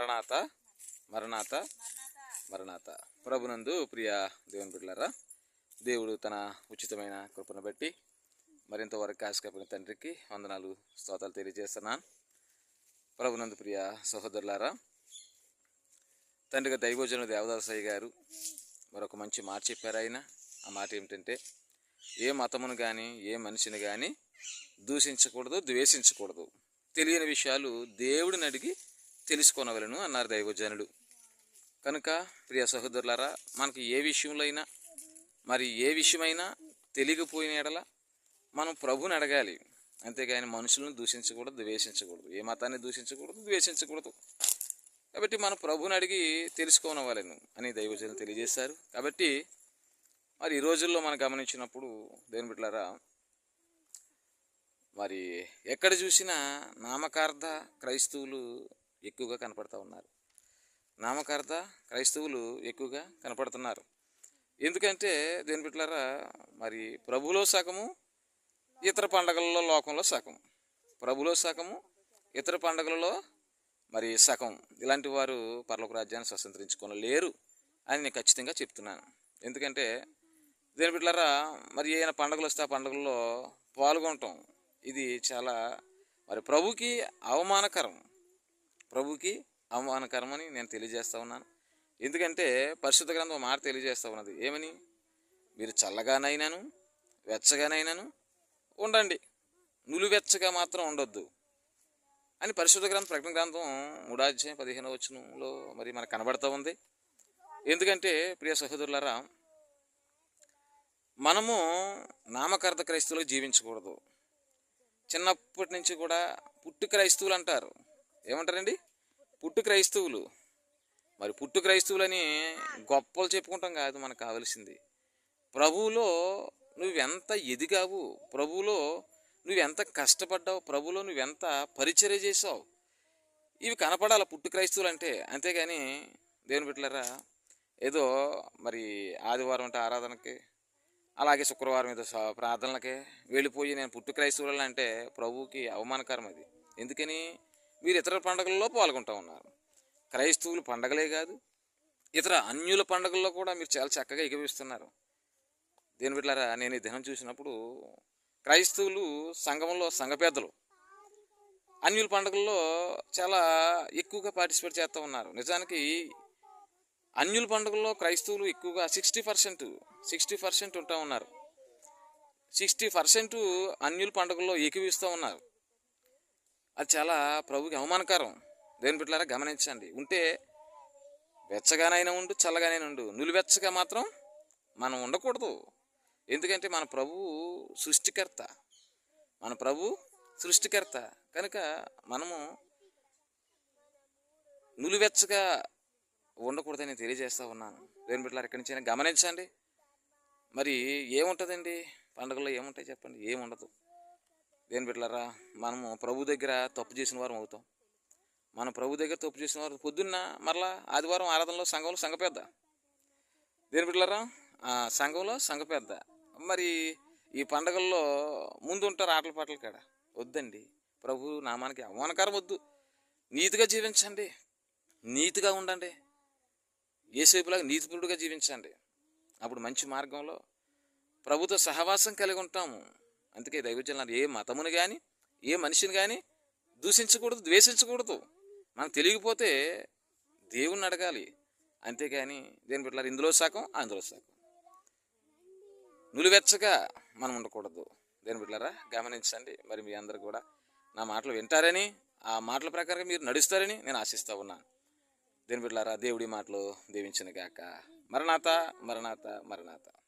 మరణాత మరణాత మరణాత. ప్రభునందు ప్రియ దేవుని బిడ్డలారా దేవుడు తన ఉచితమైన కృపను బట్టి మరింత వరకు ఆశకపిన తండ్రికి వందనాలు స్తోతాలు తెలియజేస్తున్నాను. ప్రభునందు ప్రియ సహోదరులారా తండ్రిగా దైవోజన దేవదాసయ్య గారు మరొక మంచి మాట చెప్పారు ఆయన. ఆ మాట ఏమిటంటే ఏ మతమును కానీ ఏ మనిషిని కానీ దూషించకూడదు ద్వేషించకూడదు. తెలియని విషయాలు దేవుడిని అడిగి తెలుసుకొనవలను అన్నారు దైవజనుడు. కనుక ప్రియ సహోదరులారా మనకి ఏ విషయంలో అయినా మరి ఏ విషయమైనా తెలియకపోయిన ఎడల మనం ప్రభుని అడగాలి. అంతేగాని మనుషులను దూషించకూడదు ద్వేషించకూడదు. ఏ మతాన్ని దూషించకూడదు ద్వేషించకూడదు. కాబట్టి మనం ప్రభుని అడిగి తెలుసుకోనవ్వాలను అని దైవజనులు తెలియజేశారు. కాబట్టి మరి ఈ రోజుల్లో మనం గమనించినప్పుడు దేని బిడ్డలారా మరి ఎక్కడ చూసినా నామకార్థ క్రైస్తవులు ఎక్కువగా కనపడుతూ ఉన్నారు. నామకర్త క్రైస్తవులు ఎక్కువగా కనపడుతున్నారు. ఎందుకంటే దేని బిడ్డలారా మరి ప్రభులో సగము ఇతర పండగలలో లోకంలో సగం ప్రభులో సగము ఇతర పండగలలో మరి సగం. ఇలాంటి వారు పర్లోక రాజ్యాన్ని స్వతంత్రించుకొని లేరు అని నేను ఖచ్చితంగా చెప్తున్నాను. ఎందుకంటే దేని బిడ్డలారా మరి ఏమైనా పండుగలు వస్తే ఆ పండుగల్లో పాల్గొనటం ఇది చాలా మరి ప్రభుకి అవమానకరం. ప్రభుకి అవమానకరమని నేను తెలియజేస్తూ ఉన్నాను. ఎందుకంటే పరిశుద్ధ గ్రంథం మాట తెలియజేస్తూ ఉన్నది. ఏమని? మీరు చల్లగానైనాను వెచ్చగానైనాను ఉండండి. నులివెచ్చగా మాత్రం ఉండొద్దు. అని పరిశుద్ధ గ్రంథం ప్రకటన గ్రంథం మూడాధ్యాయం పదిహేను వచనంలో మరి మనకు కనబడుతూ ఉంది. ఎందుకంటే ప్రియ సహోదరులారా మనము నామకార్థ క్రైస్తవులు జీవించకూడదు. చిన్నప్పటి నుంచి కూడా పుట్టు క్రైస్తవులు అంటారు. ఏమంటారండి? పుట్టు క్రైస్తవులు. మరి పుట్టు క్రైస్తవులని గొప్పలు చెప్పుకుంటాం కాదు మనకు కావలసింది. ప్రభువులో నువ్వెంత ఎదిగావు? ప్రభువులో నువ్వెంత కష్టపడ్డావు? ప్రభులో నువ్వెంత పరిచర్య చేసావు ఇవి కనపడాలి పుట్టు క్రైస్తవులు అంటే అంతేగాని దేవుని బిడ్డలారా ఏదో మరి ఆదివారం అంటే ఆరాధనకి అలాగే శుక్రవారం ఏదో ప్రార్థనలకి వెళ్ళిపోయి నేను పుట్టు క్రైస్తవులు అంటే ప్రభువుకి అవమానకరం అది. ఎందుకని? మీరు ఇతర పండుగల్లో పాల్గొంటూ ఉన్నారు. క్రైస్తవులు పండగలే కాదు ఇతర అన్యుల పండుగల్లో కూడా మీరు చాలా చక్కగా ఎగవిస్తున్నారు. దేని బిడ్డలారా నేను ఈ దినం చూసినప్పుడు క్రైస్తవులు సంఘంలో సంఘ పెద్దలు అన్యుల పండుగల్లో చాలా ఎక్కువగా పార్టిసిపేట్ చేస్తూ ఉన్నారు. నిజానికి అన్యుల పండుగల్లో క్రైస్తవులు ఎక్కువగా సిక్స్టీ పర్సెంట్ సిక్స్టీ పర్సెంట్ ఉంటా ఉన్నారు. సిక్స్టీ పర్సెంట్ అన్యుల పండుగల్లో ఏకీవిస్తూ ఉన్నారు. అది చాలా ప్రభుకి అవమానకరం. దేని బిడ్డలారా గమనించండి. ఉంటే వెచ్చగానైనా ఉండు చల్లగానైనా ఉండు. నులివెచ్చగా మాత్రం మనం ఉండకూడదు. ఎందుకంటే మన ప్రభు సృష్టికర్త. మన ప్రభు సృష్టికర్త. కనుక మనము నులివెచ్చగా ఉండకూడదని తెలియజేస్తా ఉన్నాను. దేని బిడ్డలారు ఎక్కడి నుంచైనా అయినా గమనించండి. మరి ఏముంటుందండి? పండుగల్లో ఏముంటాయి చెప్పండి? ఏముండదు. దేని బిడ్డలరా? మనము ప్రభు దగ్గర తప్పు చేసిన వారం అవుతాం. మన ప్రభు దగ్గర తప్పు చేసిన వారు పొద్దున్న మరలా ఆదివారం ఆరాధనలో సంఘంలో సంఘ పెద్ద. దేని బిడ్డలరా? సంఘంలో సంఘ పెద్ద. మరి ఈ పండగల్లో ముందు ఉంటారు ఆటల పాటల కాడ. వద్దండి. ప్రభు నామానికి అవమానకరం వద్దు. నీతిగా జీవించండి. నీతిగా ఉండండి. ఏసేపులాగా నీతిపరుడుగా జీవించండి. అప్పుడు మంచి మార్గంలో ప్రభుతో సహవాసం కలిగి ఉంటాము. అందుకే దైవజనులు ఏ మతమును కానీ ఏ మనిషిని కానీ దూషించకూడదు ద్వేషించకూడదు. మనకు తెలియకపోతే దేవుణ్ణి అడగాలి. అంతేగాని దేని బిడ్డలారు ఇందులో సగం అందులో సగం నులివెచ్చగా మనం ఉండకూడదు. దేని బిడ్డలారా గమనించండి. మరి మీ అందరు కూడా నా మాటలు వింటారని ఆ మాటల ప్రకారం మీరు నడుస్తారని నేను ఆశిస్తూ ఉన్నాను. దేని బిడ్డలారా దేవుడి మాటలు దీవించిన గాక. మరణాత మరణాత మరణాత.